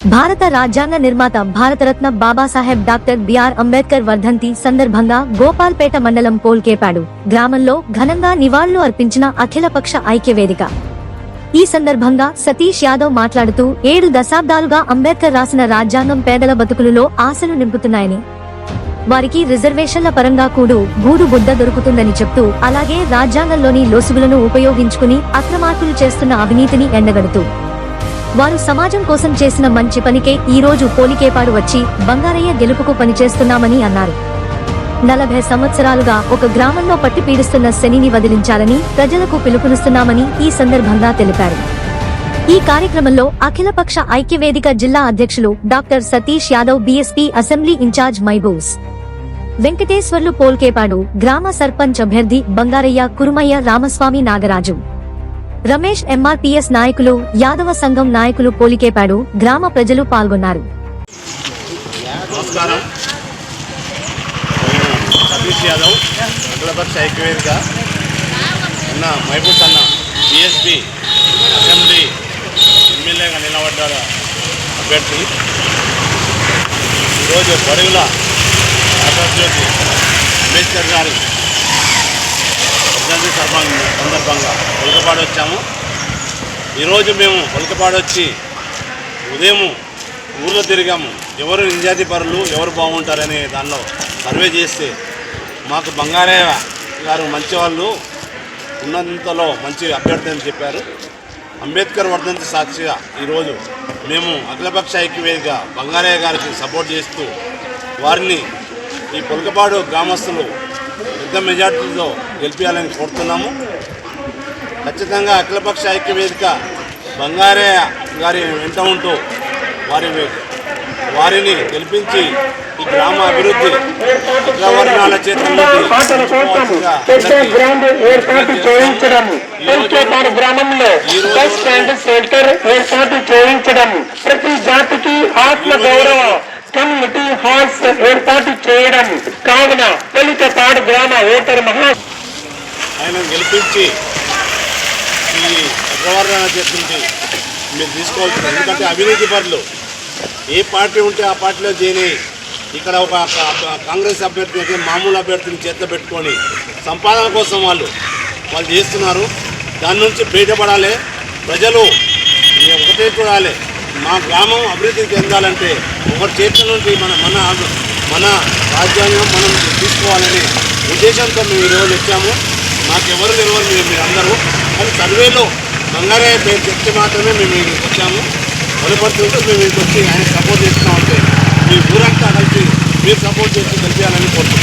భారత రాజ్యాంగ నిర్మాత Bharat Ratna Babasaheb doctor B R Ambedkar వర్ధంతి సందర్భంగా గోపాల్పేట మండలం పోల్కేపాడు గ్రామంలో ఘనంగా నివాళులు అర్పించిన అఖిలపక్ష ఐక్యవేదిక. ఈ సందర్భంగా సతీష్ యాదవ్ మాట్లాడుతూ ఏడు దశాబ్దాలుగా అంబేద్కర్ రాసిన రాజ్యాంగం పేదల బతుకులలో ఆశలు నింపుతున్నాయని వారికి రిజర్వేషన్ల పరంగా కూడు గూడు బుద్ధ దొరుకుతుందని చెప్తూ అలాగే రాజ్యాంగంలోని లోసుగులను ఉపయోగించుకుని అక్రమార్కులు చేస్తున్న అవినీతిని ఎండగడుతూ వారు సమాజం కోసం చేసిన మంచి పనికే ఈ రోజు పోలికేపాడు వచ్చి బంగారయ్య గెలుపుకు పనిచేస్తున్నామని అన్నారు. నలభై సంవత్సరాలుగా ఒక గ్రామంలో పట్టి పీడిస్తున్న శనిని వదిలించాలని ప్రజలకు పిలుపునిస్తున్నామని ఈ సందర్భంగా తెలిపారు. ఈ కార్యక్రమంలో అఖిలపక్ష ఐక్యవేదిక జిల్లా అధ్యక్షులు doctor Satish Yadav BSP assembly incharge మైబూస్ Venkateswarlu Polkepadu గ్రామ సర్పంచ్ అభ్యర్థి బంగారయ్య కురుమయ్య రామస్వామి నాగరాజు. రమేష్ ఎంఆర్పీఎస్ నాయకులు యాదవ సంఘం నాయకులు పోలికేపాడు గ్రామ ప్రజలు పాల్గొన్నారు. నమస్కారం. సతీష్ యాదవ్ అఖిలపక్ష ఐక్యవేదిక. అన్న మహబూబ్ అన్న బిఎస్పి అసెంబ్లీ ఎమ్మెల్యేగా నిలబడ్డ అభ్యర్థి. ఈరోజు బడుగుల అంబేద్కర్ గారి సందర్భంగా పొలకపాడు వచ్చాము. ఈరోజు మేము పొలకపాడు వచ్చి ఉదయం ఊర్లో తిరిగాము. ఎవరు నిజాతి పరులు ఎవరు బాగుంటారనే దానిలో సర్వే చేస్తే మాకు బంగారయ్య గారు మంచివాళ్ళు ఉన్నంతలో మంచి అభ్యర్థి అని చెప్పారు. అంబేద్కర్ వర్ధంతి సాక్షిగా ఈరోజు మేము అఖిలపక్ష ఐక్యవేదిగా బంగారయ్య గారికి సపోర్ట్ చేస్తూ వారిని ఈ పొలకపాడు గ్రామస్తులు పెద్ద మెజార్టీతో గెలిపించాలని కోరుతున్నాము. ఖచ్చితంగా అఖిలపక్ష ఐక్యవేదిక బంగారయ్య గారి వెంట ఉంటూ వారి వారిని గెలిపించి ఈ గ్రామ అభివృద్ధి ఏర్పాటు చేయించడం ప్రతి జాతికి ఆత్మ గౌరవ కమ్యూనిటీ హాల్స్ ఏర్పాటు చేయడం కావున పెలికపాడు గ్రామ ఓటర్ మహా ఆయన గెలిపించి ఈ అగ్రవర్ణ చేతి మీరు తీసుకోవాల్సింది. ఎందుకంటే అవినీతి పనులు ఏ పార్టీ ఉంటే ఆ పార్టీలో చేరి ఇక్కడ ఒక కాంగ్రెస్ అభ్యర్థి అయితే మామూలు అభ్యర్థిని చేతిలో పెట్టుకొని సంపాదన కోసం వాళ్ళు వాళ్ళు చేస్తున్నారు. దాని నుంచి బయటపడాలి. ప్రజలు ఒకటే చూడాలి. మా గ్రామం అభివృద్ధి చెందాలంటే ఒకరి చేతుల నుండి మన మన మన రాజ్యాంగం మనం తీసుకోవాలనే ఉద్దేశంతో మేము ఈరోజు వచ్చాము. మాకు ఎవరు తెలియదు మీరు మీరు అందరూ కానీ సర్వేలో బంగారయ్య పేరు చెప్తే మాత్రమే మేము ఇక్కడికి వచ్చాము. వనపడుతుంటే మేము ఇక్కడికి వచ్చి ఆయన సపోర్ట్ చేస్తున్నామంటే మీ ఊరంతా కలిసి మీరు సపోర్ట్ చేసి గెలిపించాలని కోరుతున్నాం.